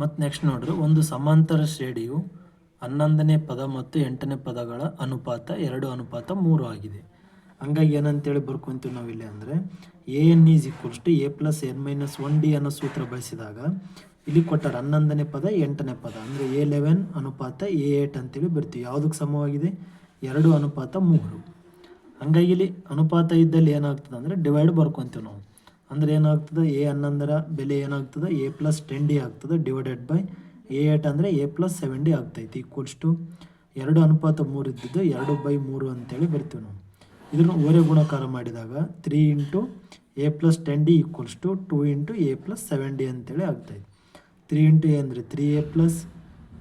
ಮತ್ತು ನೆಕ್ಸ್ಟ್ ನೋಡ್ರಿ ಒಂದು ಸಮಾಂತರ ಶ್ರೇಣಿಯು ಹನ್ನೊಂದನೇ ಪದ ಮತ್ತು ಎಂಟನೇ ಪದಗಳ ಅನುಪಾತ, ಎರಡು ಅನುಪಾತ, ಮೂರು ಆಗಿದೆ. ಹಂಗಾಗಿ ಏನಂತೇಳಿ ಬರ್ಕೊಂತೀವಿ ನಾವಿಲ್ಲಿ ಅಂದರೆ a n is equals to a plus n minus one d ಅನ್ನೋ ಸೂತ್ರ ಬಳಸಿದಾಗ, ಇಲ್ಲಿ ಕೊಟ್ಟಾರೆ ಹನ್ನೊಂದನೇ ಪದ, ಎಂಟನೇ ಪದ, ಅಂದರೆ ಎ ಲೆವೆನ್ ಅನುಪಾತ ಎ ಏಟ್ ಅಂತೇಳಿ ಬರ್ತೀವಿ. ಯಾವುದಕ್ಕೆ ಸಮವಾಗಿದೆ? ಎರಡು ಅನುಪಾತ ಮೂರು. ಹಂಗಾಗಿ ಇಲ್ಲಿ ಅನುಪಾತ ಇದ್ದಲ್ಲಿ ಏನಾಗ್ತದೆ ಅಂದರೆ ಡಿವೈಡ್ ಬರ್ಕೊತೀವಿ ನಾವು. ಅಂದರೆ ಏನಾಗ್ತದೆ? ಎ ಹನ್ನೊಂದರ ಬೆಲೆ ಏನಾಗ್ತದೆ? ಎ ಪ್ಲಸ್ ಟೆನ್ ಡಿ ಆಗ್ತದೆ ಡಿವೈಡೆಡ್ ಬೈ ಎ ಏಟ್ ಅಂದರೆ ಎ ಪ್ಲಸ್ ಸೆವೆನ್ ಡಿ ಆಗ್ತೈತಿ. ಈಕ್ವಲ್ಸ್ ಟು ಎರಡು ಅನುಪಾತ ಮೂರು ಇದ್ದಿದ್ದು ಎರಡು ಬೈ ಮೂರು ಅಂತೇಳಿ ಬರ್ತೀವಿ ನಾವು. ಇದನ್ನು ಓರೆ ಗುಣಕಾರ ಮಾಡಿದಾಗ three into a plus ten d equals to two into a plus seven d ಅಂತೇಳಿ ಆಗ್ತೈತಿ. ತ್ರೀ ಇಂಟು ಎ ಅಂದರೆ three a plus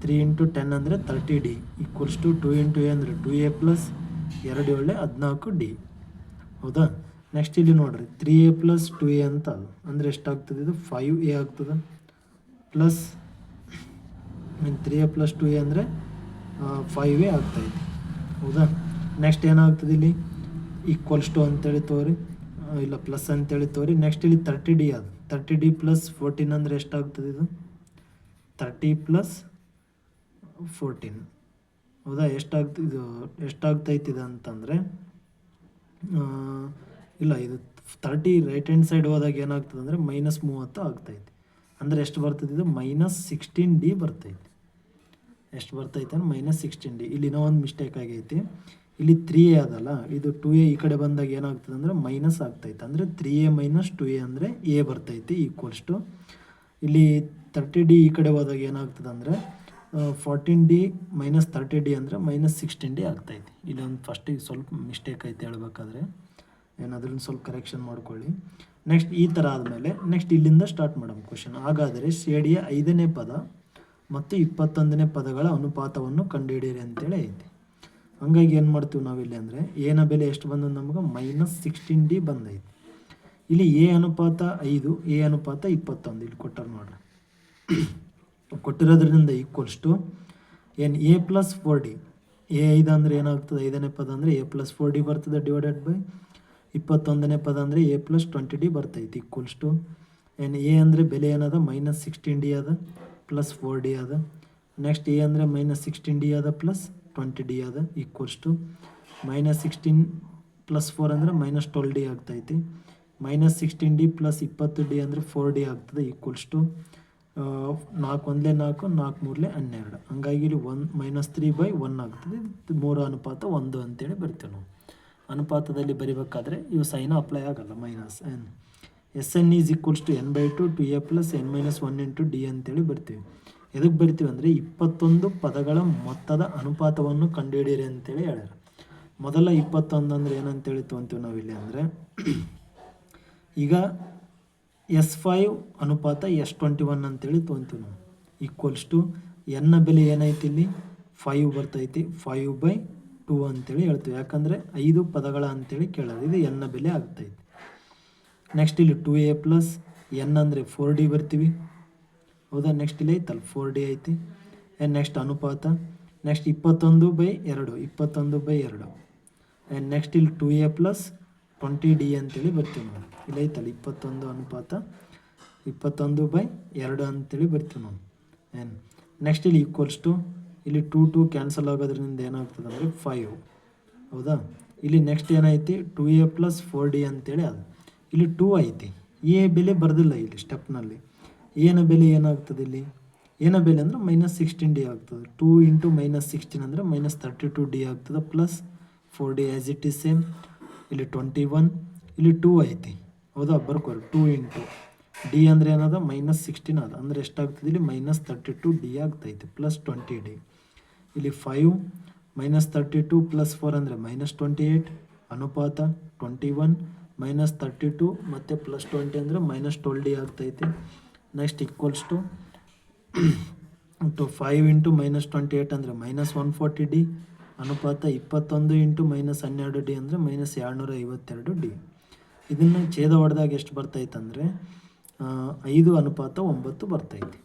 three into ten ಅಂದರೆ thirty d equals to two into a ಅಂದರೆ ಟೂ ಎ ಪ್ಲಸ್ ಎರಡು ಏಳೆ ಹದಿನಾಲ್ಕು d ಹೌದಾ? Next ಇಲ್ಲಿ ನೋಡ್ರಿ three a plus two a ಅಂತ ಅದು. ಅಂದರೆ ಎಷ್ಟಾಗ್ತದೆ ಇದು? ಫೈವ್ ಎ ಆಗ್ತದೆ. Plus three a plus two a ಅಂದರೆ ಫೈವ್ ಎ ಆಗ್ತೈತಿ ಹೌದಾ? ನೆಕ್ಸ್ಟ್ ಏನಾಗ್ತದೆ ಇಲ್ಲಿ? ಈಕ್ವಲ್ಸ್ ಟು ಅಂತೇಳಿ ತೋರಿ. ಇಲ್ಲ ಪ್ಲಸ್ ಅಂತೇಳಿ ತೋರಿ. ನೆಕ್ಸ್ಟ್ ಇಲ್ಲಿ ತರ್ಟಿ ಡಿ ಅದು. ತರ್ಟಿ ಡಿ ಪ್ಲಸ್ ಫೋರ್ಟೀನ್ ಅಂದರೆ ಎಷ್ಟಾಗ್ತದೆ ಇದು? ತರ್ಟಿ ಪ್ಲಸ್ ಫೋರ್ಟೀನ್ ಹೌದಾ? ಎಷ್ಟಾಗ್ತ, ಇದು ಎಷ್ಟಾಗ್ತೈತಿ ಇದು ಅಂತಂದರೆ ಇಲ್ಲ, ಇದು ತರ್ಟಿ ರೈಟ್ ಹ್ಯಾಂಡ್ ಸೈಡ್ ಹೋದಾಗ ಏನಾಗ್ತದೆ ಅಂದರೆ ಮೈನಸ್ ಮೂವತ್ತು ಆಗ್ತೈತಿ. ಅಂದರೆ ಎಷ್ಟು ಬರ್ತದೆ ಇದು ಮೈನಸ್ ಸಿಕ್ಸ್ಟೀನ್ ಡಿ ಬರ್ತೈತಿ. ಎಷ್ಟು ಬರ್ತೈತೆ ಅಂದ್ರೆ ಮೈನಸ್ ಸಿಕ್ಸ್ಟೀನ್ ಡಿ ಇಲ್ಲಿ ಇನ್ನೂ ಒಂದು ಮಿಸ್ಟೇಕ್ ಆಗೈತಿ. ಇಲ್ಲಿ ತ್ರೀ ಎ ಅದಲ್ಲ, ಇದು ಟು ಎ ಈ ಕಡೆ ಬಂದಾಗ ಏನಾಗ್ತದೆ ಅಂದರೆ ಮೈನಸ್ ಆಗ್ತೈತೆ. ಅಂದರೆ three a minus two a ಅಂದರೆ ಎ ಬರ್ತೈತಿ ಈಕ್ವಲ್ಸ್ ಟು ಇಲ್ಲಿ ತರ್ಟಿ ಡಿ ಈ ಕಡೆ ಹೋದಾಗ ಏನಾಗ್ತದೆ ಅಂದರೆ fourteen d minus thirty d ಅಂದರೆ ಮೈನಸ್ ಸಿಕ್ಸ್ಟೀನ್ ಡಿ ಆಗ್ತೈತಿ. ಇಲ್ಲೊಂದು ಫಸ್ಟಿಗೆ ಸ್ವಲ್ಪ ಮಿಸ್ಟೇಕ್ ಐತೆ ಹೇಳ್ಬೇಕಾದ್ರೆ. ಏನಾದ್ರೂ ಸ್ವಲ್ಪ ಕರೆಕ್ಷನ್ ಮಾಡ್ಕೊಳ್ಳಿ. ನೆಕ್ಸ್ಟ್ ಈ ಥರ ಆದಮೇಲೆ ನೆಕ್ಸ್ಟ್ ಇಲ್ಲಿಂದ ಸ್ಟಾರ್ಟ್ ಮಾಡೋಣ ಕ್ವಶನ್ ಹಾಗಾದರೆ ಶ್ರೇಣಿಯ ಐದನೇ ಪದ ಮತ್ತು ಇಪ್ಪತ್ತೊಂದನೇ ಪದಗಳ ಅನುಪಾತವನ್ನು ಕಂಡುಹಿಡಿಯಿರಿ ಅಂತೇಳಿ ಐತಿ. ಹಂಗಾಗಿ ಏನು ಮಾಡ್ತೀವಿ ನಾವಿಲ್ಲಿ ಅಂದರೆ ಏನ ಬೆಲೆ ಎಷ್ಟು ಬಂದದ ನಮಗೆ? ಮೈನಸ್ ಸಿಕ್ಸ್ಟೀನ್ ಡಿ ಬಂದೈತಿ. ಇಲ್ಲಿ ಎ ಅನುಪಾತ ಐದು ಎ ಅನುಪಾತ ಇಪ್ಪತ್ತೊಂದು ಇಲ್ಲಿ ಕೊಟ್ಟರು ನೋಡ್ರಿ. ಕೊಟ್ಟಿರೋದ್ರಿಂದ ಈಕ್ವಲ್ಸ್ ಟು ಏನು a plus four d a ಐದು ಅಂದರೆ ಏನಾಗ್ತದೆ? ಐದನೇ ಪದ ಅಂದರೆ ಎ ಪ್ಲಸ್ ಫೋರ್ ಡಿ ಬರ್ತದೆ ಡಿವೈಡೆಡ್ ಬೈ ಇಪ್ಪತ್ತೊಂದನೇ ಪದ ಅಂದರೆ ಎ ಪ್ಲಸ್ ಟ್ವೆಂಟಿ ಡಿ ಬರ್ತೈತಿ ಈಕ್ವಲ್ಸ್ ಟು ಏನು ಎ ಅಂದರೆ ಬೆಲೆ ಏನದ? ಮೈನಸ್ ಸಿಕ್ಸ್ಟೀನ್ ಡಿ ಅದ ಪ್ಲಸ್ ಫೋರ್ ಡಿ ಅದ. ನೆಕ್ಸ್ಟ್ ಎ ಅಂದರೆ ಮೈನಸ್ ಸಿಕ್ಸ್ಟೀನ್ ಡಿ ಅದ ಪ್ಲಸ್ ಟ್ವೆಂಟಿ ಡಿ ಅದ equals to minus sixteen plus four ಅಂದರೆ ಮೈನಸ್ ಟ್ವೆಲ್ ಡಿ ಆಗ್ತೈತಿ. ಮೈನಸ್ ಸಿಕ್ಸ್ಟೀನ್ ಡಿ ಪ್ಲಸ್ ಇಪ್ಪತ್ತು ಡಿ ಅಂದರೆ ಫೋರ್ ಡಿ ಆಗ್ತದೆ ಈಕ್ವಲ್ಸ್ ಟು ನಾಲ್ಕು ಒಂದಲೇ ನಾಲ್ಕು ನಾಲ್ಕು ಮೂರಲೇ ಹನ್ನೆರಡು. ಹಂಗಾಗಿ ಇಲ್ಲಿ one minus three by one ಆಗ್ತದೆ. ಮೂರು ಅನುಪಾತ ಒಂದು ಅಂತೇಳಿ ಬರ್ತೇವೆ ನಾವು. ಅನುಪಾತದಲ್ಲಿ ಬರಿಬೇಕಾದ್ರೆ ಇವು ಸೈನ್ ಅಪ್ಲೈ ಆಗಲ್ಲ minus n s n is equals to n by two two a plus n minus one into d ಅಂತೇಳಿ ಬರ್ತೀವಿ. ಎದಕ್ಕೆ ಬರ್ತೀವಿ ಅಂದರೆ ಇಪ್ಪತ್ತೊಂದು ಪದಗಳ ಮೊತ್ತದ ಅನುಪಾತವನ್ನು ಕಂಡುಹಿಡಿಯಿರಿ ಅಂತೇಳಿ ಹೇಳ್ಯಾರ. ಮೊದಲ ಇಪ್ಪತ್ತೊಂದು ಅಂದರೆ ಏನಂತೇಳಿ ತೊಗೊಂತೀವಿ ನಾವಿಲ್ಲಿ ಅಂದರೆ ಈಗ ಎಸ್ ಫೈವ್ ಅನುಪಾತ ಎಸ್ ಟ್ವೆಂಟಿ ಒನ್ ಅಂತೇಳಿ ತೊಗೊಂತೀವಿ ನಾವು. ಈಕ್ವಲ್ಸ್ ಟು ಎನ್ನ ಬೆಲೆ ಏನೈತಿ ಇಲ್ಲಿ? ಫೈವ್ ಬರ್ತೈತಿ. ಫೈವ್ ಬೈ ಟೂ ಅಂತೇಳಿ ಹೇಳ್ತೀವಿ. ಯಾಕಂದರೆ ಐದು ಪದಗಳ ಅಂತೇಳಿ ಕೇಳೋದು. ಇದು ಎನ್ನ ಬೆಲೆ ಆಗ್ತೈತಿ. ನೆಕ್ಸ್ಟ್ ಇಲ್ಲಿ ಟು ಎ ಪ್ಲಸ್ ಎನ್ ಅಂದರೆ ಫೋರ್ ಡಿ ಬರ್ತೀವಿ. ಹೌದಾ? ನೆಕ್ಸ್ಟ್ ಇಲ್ಲಿ ಐತಲ್ಲ? ಫೋರ್ ಡಿ ಐತಿ. ಆ್ಯಂಡ್ ನೆಕ್ಸ್ಟ್ ಅನುಪಾತ. ನೆಕ್ಸ್ಟ್ ಇಪ್ಪತ್ತೊಂದು ಬೈ ಎರಡು. ಇಪ್ಪತ್ತೊಂದು ಬೈ ಎರಡು. ಆ್ಯಂಡ್ ನೆಕ್ಸ್ಟ್ ಇಲ್ಲಿ two a plus twenty d ಅಂತೇಳಿ ಬರ್ತೀವಿ ನಾವು ಇಲ್ಲಿ ಐತಲ್ಲ? ಇಪ್ಪತ್ತೊಂದು ಅನುಪಾತ. ಇಪ್ಪತ್ತೊಂದು ಬೈ ಎರಡು ಅಂತೇಳಿ ಬರ್ತೀವಿ ನಾವು ಆ್ಯಂಡ್ ನೆಕ್ಸ್ಟ್ ಇಲ್ಲಿ ಈಕ್ವಲ್ಸ್ ಟು ಇಲ್ಲಿ ಟೂ ಟು ಕ್ಯಾನ್ಸಲ್ ಆಗೋದ್ರಿಂದ ಏನಾಗ್ತದೆ ಅಂದರೆ ಫೈವ್ ಹೌದಾ? ಇಲ್ಲಿ ನೆಕ್ಸ್ಟ್ ಏನೈತಿ? Two a plus four d ಅಂತೇಳಿ ಅದು. ಇಲ್ಲಿ ಟೂ ಐತಿ. ಎ ಬೆಲೆ ಬರೆದಿಲ್ಲ ಇಲ್ಲಿ ಸ್ಟೆಪ್ನಲ್ಲಿ ಏನ ಬೆಲೆ ಏನಾಗ್ತದೆ ಇಲ್ಲಿ? ಏನ ಬೆಲೆ ಅಂದರೆ ಮೈನಸ್ ಸಿಕ್ಸ್ಟೀನ್ ಡಿ ಆಗ್ತದೆ. ಟೂ ಇಂಟು ಮೈನಸ್ ಸಿಕ್ಸ್ಟೀನ್ ಅಂದರೆ ಮೈನಸ್ ತರ್ಟಿ ಟು ಡಿ ಆಗ್ತದೆ plus four d as it is same ಇಲ್ಲಿ ಟ್ವೆಂಟಿ ಒನ್ ಇಲ್ಲಿ ಟೂ ಐತಿ. ಹೌದಾ? ಬರ್ಕೋರಿ. ಟೂ ಇಂಟು ಡಿ ಅಂದರೆ ಏನದ? ಮೈನಸ್ ಸಿಕ್ಸ್ಟೀನ್ ಅದ. ಅಂದರೆ ಎಷ್ಟಾಗ್ತದೆ ಇಲ್ಲಿ? ಮೈನಸ್ ತರ್ಟಿ ಟು ಡಿ ಆಗ್ತೈತಿ ಪ್ಲಸ್ ಟ್ವೆಂಟಿ ಡಿ ಇಲ್ಲಿ five minus thirty two plus four ಅಂದರೆ ಮೈನಸ್ ಟ್ವೆಂಟಿ ಏಯ್ಟ್ ಅನುಪಾತ twenty one minus thirty two ಮತ್ತು ಪ್ಲಸ್ ಟ್ವೆಂಟಿ ಅಂದರೆ ಮೈನಸ್ ಟ್ವೆಲ್ ಡಿ ಆಗ್ತೈತಿ. Next equals to to five into minus twenty eight ಅಂದರೆ minus one forty d ಅನುಪಾತ ಇಪ್ಪತ್ತೊಂದು into minus ಹನ್ನೆರಡು d ಅಂದರೆ ಮೈನಸ್ ಎರಡುನೂರ ಐವತ್ತೆರಡು ಡಿ ಇದನ್ನು ಛೇದ ಹೊಡೆದಾಗ ಎಷ್ಟು ಬರ್ತೈತೆ ಅಂದರೆ ಐದು ಅನುಪಾತ ಒಂಬತ್ತು ಬರ್ತೈತಿ.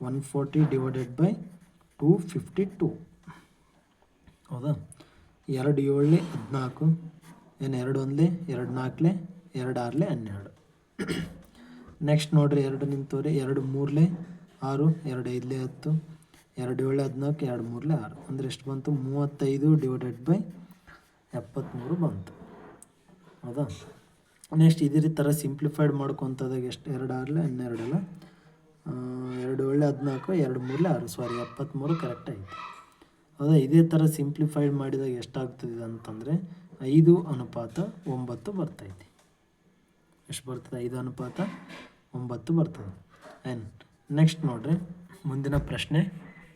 One forty divided by two fifty two ಹೌದಾ? ಎರಡು ಏಳಲೆ ಹದಿನಾಲ್ಕು, ಏನು ಎರಡು ಒಂದಲೇ ಎರಡು ನಾಲ್ಕಲೆ ಎರಡು ಆರಲೆ ಹನ್ನೆರಡು. ನೆಕ್ಸ್ಟ್ ನೋಡ್ರಿ, ಎರಡು ನಿಂತವ್ರೆ, ಎರಡು ಮೂರಲೆ, ಆರು, ಎರಡು ಐದಲೇ, ಹತ್ತು. ಎರಡು ಏಳು ಹದಿನಾಲ್ಕು, ಎರಡು ಮೂರಲೆ, ಆರು. ಅಂದರೆ ಎಷ್ಟು ಬಂತು? ಮೂವತ್ತೈದು ಡಿವೈಡೆಡ್ ಬೈ ಎಪ್ಪತ್ತ್ಮೂರು ಬಂತು. ಹೌದಾ? ನೆಕ್ಸ್ಟ್ ಇದೇ ಥರ ಸಿಂಪ್ಲಿಫೈಡ್ ಮಾಡ್ಕೊತದಾಗ ಎಷ್ಟು? ಎರಡು ಆರಲೆ ಹನ್ನೆರಡಲ್ಲ? ಎರಡು ಒಳ್ಳೆ ಹದಿನಾಲ್ಕು, ಎರಡು ಮೂರಲೆ ಆರು. ಸಾರಿ ಎಪ್ಪತ್ತ್ಮೂರು ಕರೆಕ್ಟ್ ಆಯಿತು ಅದೇ ಇದೇ ಥರ ಸಿಂಪ್ಲಿಫೈಡ್ ಮಾಡಿದಾಗ ಎಷ್ಟಾಗ್ತದೆ ಅಂತಂದರೆ ಐದು ಅನುಪಾತ ಒಂಬತ್ತು ಬರ್ತೈತಿ. ಎಷ್ಟು ಬರ್ತದೆ? ಐದು ಅನುಪಾತ ಒಂಬತ್ತು ಬರ್ತದೆ. ಆ್ಯಂಡ್ ನೆಕ್ಸ್ಟ್ ನೋಡ್ರಿ, ಮುಂದಿನ ಪ್ರಶ್ನೆ.